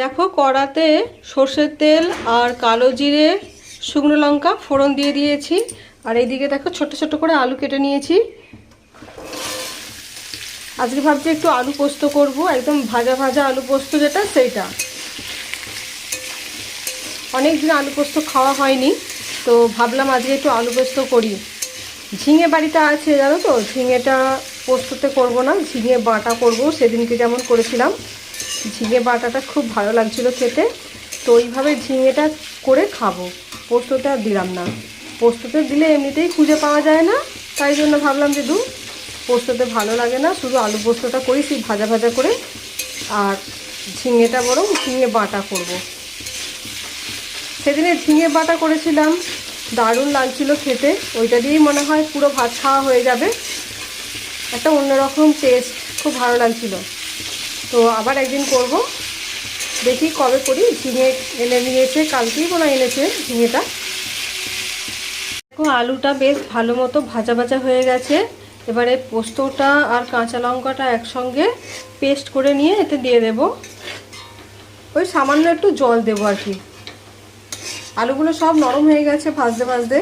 দেখো, কড়াতে সর্ষের তেল আর কালো জিরে, শুকনো লঙ্কা ফোড়ন দিয়ে দিয়েছি। আর এইদিকে দেখো ছোট ছোট করে আলু কেটে নিয়েছি। আজকে ভাবছি একটু আলু পোস্ত করব, একদম ভাজা ভাজা আলু পোস্ত যেটা, সেইটা। অনেক দিন আলু পোস্ত খাওয়া হয়নি, তো ভাবলাম আজকে একটু আলু পোস্ত করি। ঝিঙে বাড়িতে আছে, জানো তো? ঝিঙেটা পোস্ততে করব না, ঝিঙে বাটা করব, সেদিনকে যেমন করেছিলাম। ঝিঙে বাটাটা খুব ভালো লাগছিল খেতে। তো ওইভাবে ঝিঙেটা করে খাব। পোস্তটা দিলাম না। পোস্ততে দিলে এমনিতেই খুঁজে পাওয়া যায় না। তাই জন্য ভাবলাম যে দু, পোস্ততে ভালো লাগে না। শুধু আলু পোস্তটা করি, সেই ভাজা ভাজা করে। আর ঝিঙেটা বরং ঝিঙে বাটা করব। সেদিনে ঝিঙে বাটা করেছিলাম। দারুণ লাগছিল খেতে। ওইটা দিয়েই মনে হয় পুরো ভাত খাওয়া হয়ে যাবে। একটা অন্যরকম টেস্ট খুব ভালো লাগছিল। তো আবার একদিন করব। দেখি কবে করি। ঝিঙে এনে নিয়েছে, কালকেই মনে এনেছে ঝিঙেটা। দেখো, আলুটা বেশ ভালো মতো ভাজা ভাজা হয়ে গেছে। এবারে পোস্তটা আর কাঁচা লঙ্কাটা একসঙ্গে পেস্ট করে নিয়ে এতে দিয়ে দেব। ওই সামান্য একটু জল দেবো আর কি। আলুগুলো সব নরম হয়ে গেছে ভাজতে ভাজতে।